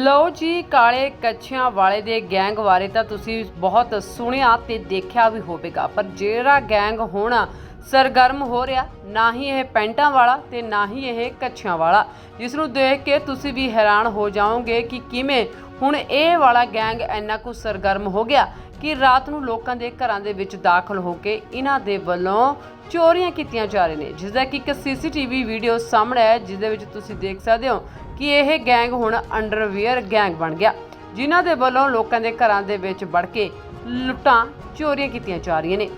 ਲਓ ਜੀ, ਕਾਲੇ ਕੱਛਿਆਂ ਵਾਲੇ ਦੇ ਗੈਂਗ ਬਾਰੇ ਤਾਂ ਤੁਸੀਂ ਬਹੁਤ ਸੁਣਿਆ ਤੇ ਦੇਖਿਆ ਵੀ ਹੋਵੇਗਾ। ਪਰ ਜਿਹੜਾ ਗੈਂਗ ਹੁਣ ਸਰਗਰਮ ਹੋ ਰਿਹਾ, ਨਾ ਹੀ ਇਹ ਪੈਂਟਾਂ ਵਾਲਾ ਤੇ ਨਾ ਹੀ ਇਹ ਕੱਛਿਆਂ ਵਾਲਾ। ਜਿਸ ਨੂੰ ਦੇਖ ਕੇ ਤੁਸੀਂ ਵੀ ਹੈਰਾਨ ਹੋ ਜਾਓਗੇ ਕਿ ਕਿਵੇਂ ਹੁਣ ਇਹ ਵਾਲਾ ਗੈਂਗ ਇੰਨਾ ਕੁ ਸਰਗਰਮ ਹੋ ਗਿਆ ਕਿ ਰਾਤ ਨੂੰ ਲੋਕਾਂ ਦੇ ਘਰਾਂ ਦੇ ਵਿੱਚ ਦਾਖਲ ਹੋ ਕੇ ਇਹਨਾਂ ਦੇ ਵੱਲੋਂ ਚੋਰੀਆਂ ਕੀਤੀਆਂ ਜਾ ਰਹੀਆਂ ਨੇ। ਜਿਸ ਦਾ ਕਿ ਇੱਕ ਸੀਸੀਟੀਵੀ ਵੀਡੀਓ ਸਾਹਮਣੇ ਹੈ ਜਿਸ ਦੇ ਵਿੱਚ ਤੁਸੀਂ ਦੇਖ ਸਕਦੇ ਹੋ ਕਿ ਇਹ ਗੈਂਗ ਹੁਣ ਅੰਡਰਵੇਅਰ ਗੈਂਗ ਬਣ ਗਿਆ, ਜਿਨ੍ਹਾਂ ਦੇ ਵੱਲੋਂ ਲੋਕਾਂ ਦੇ ਘਰਾਂ ਦੇ ਵਿੱਚ ਵੜ ਕੇ ਲੁੱਟਾਂ ਚੋਰੀਆਂ ਕੀਤੀਆਂ ਜਾ ਰਹੀਆਂ ਨੇ।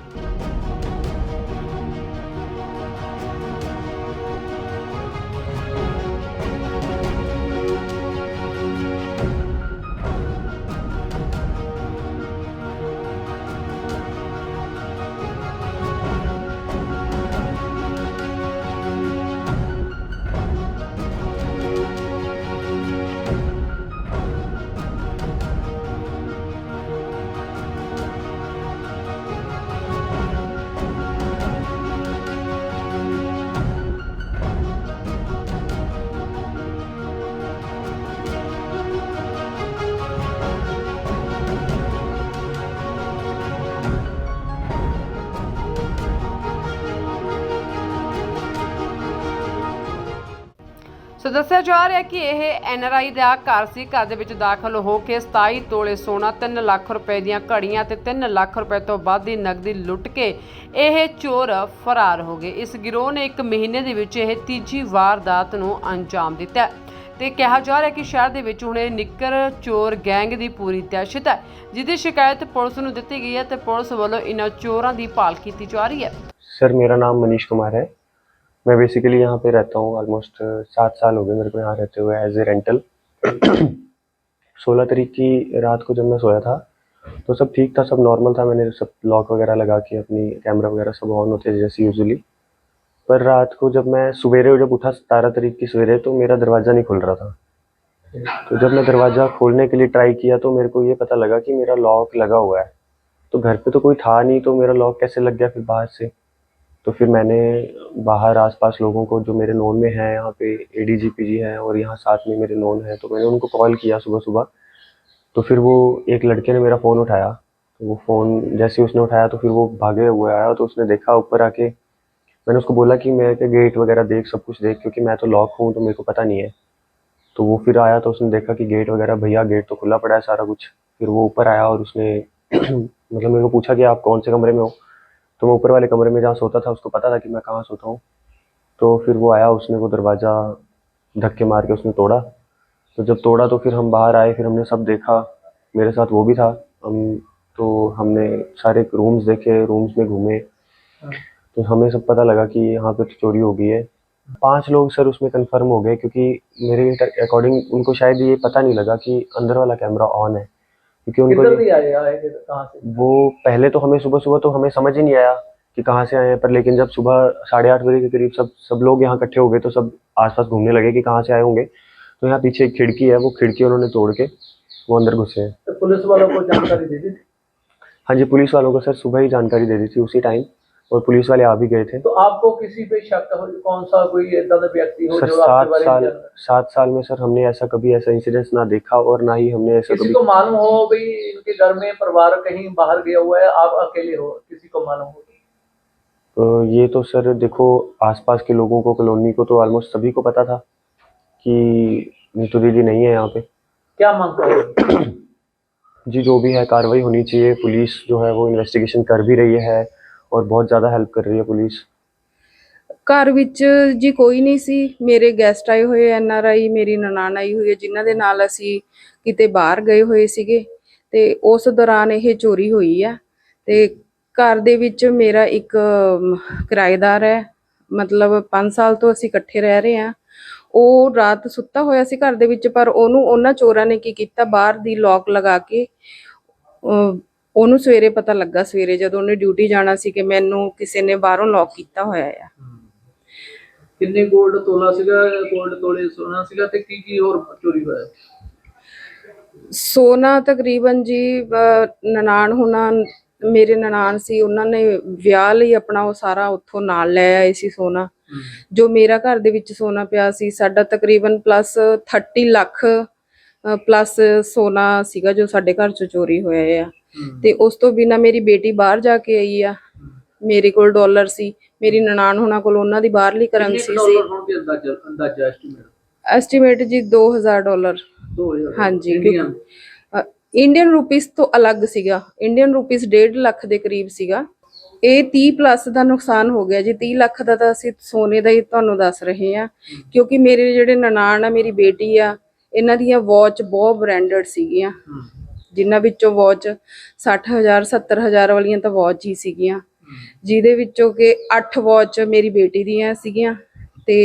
ਸੋ ਦੱਸਿਆ ਜਾ ਰਿਹਾ ਹੈ ਕਿ ਇਹ ਐਨਆਰਆਈ ਦਾ ਘਰ ਸੀ ਘਰ ਦੇ ਵਿੱਚ ਦਾਖਲ ਹੋ ਕੇ 27 ਤੋਲੇ ਸੋਨਾ 3 ਲੱਖ ਰੁਪਏ ਦੀਆਂ ਘੜੀਆਂ ਤੇ 3 ਲੱਖ ਰੁਪਏ ਤੋਂ ਵੱਧ ਦੀ ਨਕਦੀ ਲੁੱਟ ਕੇ ਇਹ ਚੋਰ ਫਰਾਰ ਹੋ ਗਏ ਇਸ ਗਿਰੋਹ ਨੇ ਇੱਕ ਮਹੀਨੇ ਦੇ ਵਿੱਚ ਇਹ ਤੀਜੀ ਵਾਰਦਾਤ ਨੂੰ ਅੰਜਾਮ ਦਿੱਤਾ ਹੈ ਤੇ ਕਿਹਾ ਜਾ ਰਿਹਾ ਹੈ ਕਿ ਸ਼ਹਿਰ ਦੇ ਵਿੱਚ ਹੁਣ ਇਹ ਨਿੱਕਰ ਚੋਰ ਗੈਂਗ ਦੀ ਪੂਰੀ ਦਹਿਸ਼ਤ ਹੈ ਜਿਹਦੀ ਸ਼ਿਕਾਇਤ ਪੁਲਿਸ ਨੂੰ ਦਿੱਤੀ ਗਈ ਹੈ ਤੇ ਪੁਲਿਸ ਵੱਲੋਂ ਇਹਨਾਂ ਚੋਰਾਂ ਦੀ ਭਾਲ ਕੀਤੀ ਜਾ ਰਹੀ ਹੈ सर मेरा नाम मनीष कुमार है मैं बेसिकली यहाँ पे रहता हूँ ऑलमोस्ट सात साल हो गए मेरे को यहाँ रहते हुए एज ए रेंटल सोलह तारीख की रात को जब मैं सोया था तो सब ठीक था, सब नॉर्मल था। मैंने सब लॉक वगैरह लगा के अपनी कैमरा वगैरह सब ऑन होते जैसे यूजली पर रात को जब मैं सवेरे जब उठा सतारह तारीख की सवेरे तो मेरा दरवाज़ा नहीं खुल रहा था। तो जब मैं दरवाज़ा खोलने के लिए ट्राई किया तो मेरे को ये पता लगा कि मेरा लॉक लगा हुआ है। तो घर पे तो कोई था नहीं तो मेरा लॉक कैसे लग गया फिर बाहर से? तो फिर मैंने बाहर आसपास लोगों को जो मेरे नोन में हैं, यहाँ पे A D G P G हैं और यहाँ साथ में मेरे नोन हैं तो मैंने उनको कॉल किया सुबह सुबह। तो फिर वो एक लड़के ने मेरा फ़ोन उठाया। तो वो फ़ोन जैसे ही उसने उठाया तो फिर वो भागे हुए आया तो उसने देखा ऊपर आके। मैंने उसको बोला कि मैं क्या गेट वगैरह देख, सब कुछ देख, क्योंकि मैं तो लॉक हूँ तो मेरे को पता नहीं है। तो वो फिर आया तो उसने देखा कि गेट वगैरह, भैया गेट तो खुला पड़ा है सारा कुछ। फिर वो ऊपर आया और उसने मतलब मेरे को पूछा कि आप कौन से कमरे में हो? तो मैं ऊपर वाले कमरे में जहाँ सोता था, उसको पता था कि मैं कहाँ सोता हूँ। तो फिर वो आया, उसने वो दरवाज़ा धक्के मार के उसने तोड़ा। तो जब तोड़ा तो फिर हम बाहर आए, फिर हमने सब देखा। मेरे साथ वो भी था। हम तो हमने सारे रूम्स देखे रूम्स में घूमे। तो हमें सब पता लगा कि यहाँ पे तो चोरी हो गई है। पाँच लोग सर उसमें कंफर्म हो गए, क्योंकि मेरे अकॉर्डिंग उनको शायद ये पता नहीं लगा कि अंदर वाला कैमरा ऑन है। क्योंकि उनको वो पहले तो हमें सुबह सुबह तो हमें समझ ही नहीं आया कि कहाँ से आए हैं पर लेकिन जब सुबह साढ़े आठ बजे के करीब सब सब लोग यहाँ इकट्ठे हो गए तो सब आसपास घूमने लगे कि कहाँ से आए होंगे। तो यहाँ पीछे एक खिड़की है वो खिड़की उन्होंने तोड़ के वो अंदर घुसे हैं। तो पुलिस वालों को जानकारी दे दी थी? हाँ जी पुलिस वालों को सर सुबह ही जानकारी दे दी थी उसी टाइम। और पुलिस वाले आ भी गए थे। तो आपको किसी पे शक कौन सा कोई व्यक्ति हो सर जो सात साल सात साल में सर हमने ऐसा कभी ऐसा इंसिडेंस ना देखा और ना ही हमने ऐसा किसी कभी को मालूम हो भाई इनके घर में परिवार कहीं बाहर गया हुआ है आप अकेले हो किसी को मालूम हो? तो ये तो सर देखो आसपास के लोगों को कॉलोनी को तो ऑलमोस्ट सभी को पता था कि नीतू दीदी नहीं है यहाँ पे। क्या मांग कर जी जो भी है कार्रवाई होनी चाहिए। पुलिस जो है वो इन्वेस्टिगेशन कर भी रही है। ਔਰ ਬਹੁਤ ਜ਼ਿਆਦਾ ਹੈਲਪ ਕਰ ਰਹੀ ਹੈ ਪੁਲਿਸ। ਘਰ ਵਿੱਚ ਜੀ ਕੋਈ ਨਹੀਂ ਸੀ। ਮੇਰੇ ਗੈਸਟ ਆਏ ਹੋਏ ਐਨ ਆਰ ਆਈ ਮੇਰੀ ਨਨਾਣ ਆਈ ਹੋਈ ਹੈ, ਜਿਨ੍ਹਾਂ ਦੇ ਨਾਲ ਅਸੀਂ ਕਿਤੇ ਬਾਹਰ ਗਏ ਹੋਏ ਸੀਗੇ। ਤੇ ਉਸ ਦੌਰਾਨ ਇਹ ਚੋਰੀ ਹੋਈ ਹੈ ਤੇ ਘਰ ਦੇ ਵਿੱਚ ਮੇਰਾ ਇੱਕ ਕਿਰਾਏਦਾਰ ਹੈ। ਮਤਲਬ 5 ਸਾਲ ਤੋਂ ਅਸੀਂ ਇਕੱਠੇ ਰਹਿ ਰਹੇ ਹਾਂ। ਉਹ ਰਾਤ ਸੁੱਤਾ ਹੋਇਆ ਸੀ ਘਰ ਦੇ ਵਿੱਚ, ਪਰ ਉਹਨੂੰ ਉਹਨਾਂ ਚੋਰਾਂ ਨੇ ਕੀ ਕੀਤਾ? ਬਾਹਰ ਦੀ ਲੌਕ ਲਗਾ ਕੇ ਉਹਨੂੰ ਸਵੇਰੇ ਪਤਾ ਲੱਗਾ ਸਵੇਰੇ ਜਦੋਂ ਉਹਨੇ ਡਿਊਟੀ ਜਾਣਾ ਸੀ ਕਿ ਮੈਨੂੰ ਕਿਸੇ ਨੇ ਬਾਹਰੋਂ ਲੌਕ ਕੀਤਾ ਹੋਇਆ ਆ। ਕਿੰਨੇ 골ਡ ਤੋਲਾ ਸੀਗਾ 골ਡ ਤੋਲੇ ਸੋਨਾ ਸੀਗਾ ਤੇ ਕੀ ਕੀ ਹੋਰ ਚੋਰੀ ਹੋਇਆ? ਸੋਨਾ ਤਕਰੀਬਨ ਜੀ ਨਨਾਣ ਹੁਣਾਂ ਮੇਰੇ ਨਨਾਣ ਸੀ ਉਹਨਾਂ ਨੇ ਵਿਆਹ ਲਈ ਆਪਣਾ ਉਹ ਸਾਰਾ ਉੱਥੋਂ ਨਾਲ ਲੈ ਆਏ ਸੀ ਸੋਨਾ। ਜੋ ਮੇਰਾ ਘਰ ਦੇ ਵਿੱਚ ਸੋਨਾ ਪਿਆ ਸੀ ਸਾਡਾ ਤਕਰੀਬਨ ਪਲੱਸ 30 ਲੱਖ ਪਲੱਸ ਸੋਨਾ ਸੀਗਾ ਜੋ ਸਾਡੇ ਘਰ ਚੋਂ ਚੋਰੀ ਹੋਇਆ ਆ। ਹੂੰ। ਤੇ ਉਸ ਤੋਂ ਬਿਨਾ ਮੇਰੀ ਬੇਟੀ ਬਾਹਰ ਜਾ ਕੇ ਆਈ ਆ। ਮੇਰੇ ਕੋਲ ਡਾਲਰ ਸੀ ਮੇਰੀ ਨਨਾਣ ਹੋਣਾ ਕੋਲ ਉਹਨਾਂ ਦੀ ਬਾਹਰਲੀ ਕਰੰਸੀ ਸੀ। ਅੰਦਾਜ਼ਾ ਐਸਟੀਮੇਟ? ਐਸਟੀਮੇਟ ਜੀ 2000 ਡਾਲਰ। 2000 ਹਾਂਜੀ, ਇੰਡੀਅਨ? ਰੁਪੀਸ ਤੋਂ ਅਲੱਗ ਸੀਗਾ। ਇੰਡੀਅਨ ਰੁਪੀਸ 1.5 ਲੱਖ ਦੇ ਕਰੀਬ ਸੀਗਾ। ਇਹ 30 ਪਲੱਸ ਦਾ ਨੁਕਸਾਨ ਹੋ ਗਿਆ ਜੀ। 30 ਲੱਖ ਦਾ ਤਾਂ ਅਸੀਂ ਸੋਨੇ ਦਾ ਹੀ ਤੁਹਾਨੂੰ ਦੱਸ ਰਹੇ ਹਾਂ। ਕਿਉਂਕਿ ਮੇਰੇ ਜਿਹੜੇ ਨਨਾਣ ਆ ਮੇਰੀ ਬੇਟੀ ਆ ਇਹਨਾਂ ਦੀਆਂ ਵਾਚ ਬਹੁਤ ਬ੍ਰਾਂਡਡ ਸੀਗੀਆਂ। ਜਿਨ੍ਹਾਂ ਵਿੱਚੋਂ ਵਾਚ 60000 70000 ਵਾਲੀਆਂ ਤਾਂ ਵਾਚ ਹੀ ਸੀਗੀਆਂ। ਜਿਹਦੇ ਵਿੱਚੋਂ ਕਿ 8 ਵਾਚ ਮੇਰੀ ਬੇਟੀ ਦੀਆਂ ਸੀਗੀਆਂ ਤੇ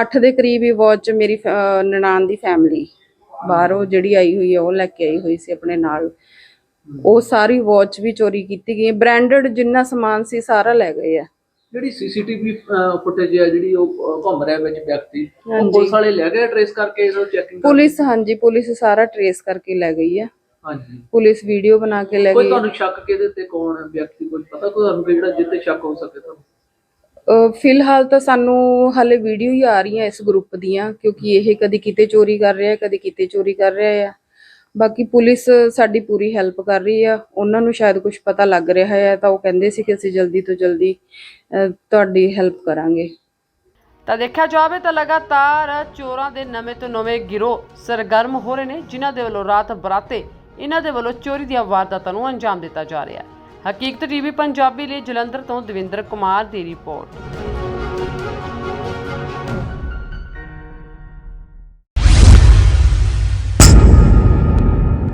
8 ਦੇ ਕਰੀਬ ਹੀ ਵਾਚ ਮੇਰੀ ਨਨਾਣ ਦੀ ਫੈਮਿਲੀ ਬਾਹਰੋਂ ਜਿਹੜੀ ਆਈ ਹੋਈ ਆ ਉਹ ਲੈ ਕੇ ਆਈ ਹੋਈ ਸੀ ਆਪਣੇ ਨਾਲ। ਉਹ ਸਾਰੀ ਵਾਚ ਵੀ ਚੋਰੀ ਕੀਤੀ ਗਈ। ਬ੍ਰਾਂਡਡ ਜਿੰਨਾ ਸਮਾਨ ਸੀ ਸਾਰਾ ਲੈ ਗਏ ਆ। ਜਿਹੜੀ ਸੀਸੀਟੀਵੀ ਫੁਟੇਜ ਹੈ ਜਿਹੜੀ ਉਹ ਘੁੰਮ ਰਿਹਾ ਵਿੱਚ ਵਿਅਕਤੀ ਉਹ। ਪੁਲਿਸ ਵਾਲੇ ਲੈ ਗਏ ਟ੍ਰੇਸ ਕਰਕੇ ਇਹਨੂੰ ਚੈਕਿੰਗ ਪੁਲਿਸ ਹਾਂਜੀ ਪੁਲਿਸ ਸਾਰਾ ਟਰੇਸ ਕਰਕੇ ਲੈ ਗਈ ਆ। ਹਾਂਜੀ। ਪੁਲਿਸ ਵੀਡੀਓ ਬਣਾ ਕੇ ਲੈ ਕੋਈ ਗਈ। ਤੁਹਾਨੂੰ ਸ਼ੱਕ ਕਿਹਦੇ ਤੇ ਕੌਣ ਹੈ ਵਿਅਕਤੀ ਕੋਈ? ਪਤਾ ਕੋਈ ਤੁਹਾਨੂੰ ਕਿ ਜਿਹੜਾ ਜਿੱਤੇ ਸ਼ੱਕ ਹੋ ਸਕੇ ਤੁਹਾਨੂੰ ਅਹ ਫਿਲਹਾਲ ਤਾਂ ਸਾਨੂੰ ਹਾਲੇ ਵੀਡੀਓ ਹੀ ਆ ਰਹੀਆਂ ਇਸ ਗਰੁੱਪ ਦੀਆਂ ਕਿਉਂਕਿ ਇਹ ਕਦੀ ਕਿਤੇ ਚੋਰੀ ਕਰ ਰਿਹਾ ਕਦੀ ਕਿਤੇ ਚੋਰੀ ਕਰ ਰਿਹਾ ਆ। ਬਾਕੀ ਪੁਲਿਸ ਸਾਡੀ ਪੂਰੀ ਹੈਲਪ ਕਰ ਰਹੀ ਆ। ਉਹਨਾਂ ਨੂੰ ਸ਼ਾਇਦ ਕੁਝ ਪਤਾ ਲੱਗ ਰਿਹਾ ਹੈ ਤਾਂ ਉਹ ਕਹਿੰਦੇ ਸੀ ਕਿ ਅਸੀਂ ਜਲਦੀ ਤੋਂ ਜਲਦੀ ਅਹ, ਤੁਹਾਡੀ ਹੈਲਪ ਕਰਾਂਗੇ। ਤਾਂ ਦੇਖਿਆ ਜਾਵੇ ਤਾਂ ਲਗਾਤਾਰ ਚੋਰਾਂ ਦੇ ਨਵੇਂ ਤੋਂ ਨਵੇਂ ਗਿਰੋਹ ਸਰਗਰਮ ਹੋ ਰਹੇ ਨੇ ਜਿਨ੍ਹਾਂ ਦੇ ਵੱਲੋਂ ਰਾਤ ਬਰਾਤੇ ਇਹਨਾਂ ਦੇ ਵੱਲੋਂ ਚੋਰੀ ਦੀਆਂ ਵਾਰਦਾਤਾਂ ਨੂੰ ਅੰਜਾਮ ਦਿੱਤਾ ਜਾ ਰਿਹਾ ਹੈ। ਹਕੀਕਤ ਟੀਵੀ ਪੰਜਾਬੀ ਲਈ ਜਲੰਧਰ ਤੋਂ ਦਵਿੰਦਰ ਕੁਮਾਰ ਦੀ ਰਿਪੋਰਟ।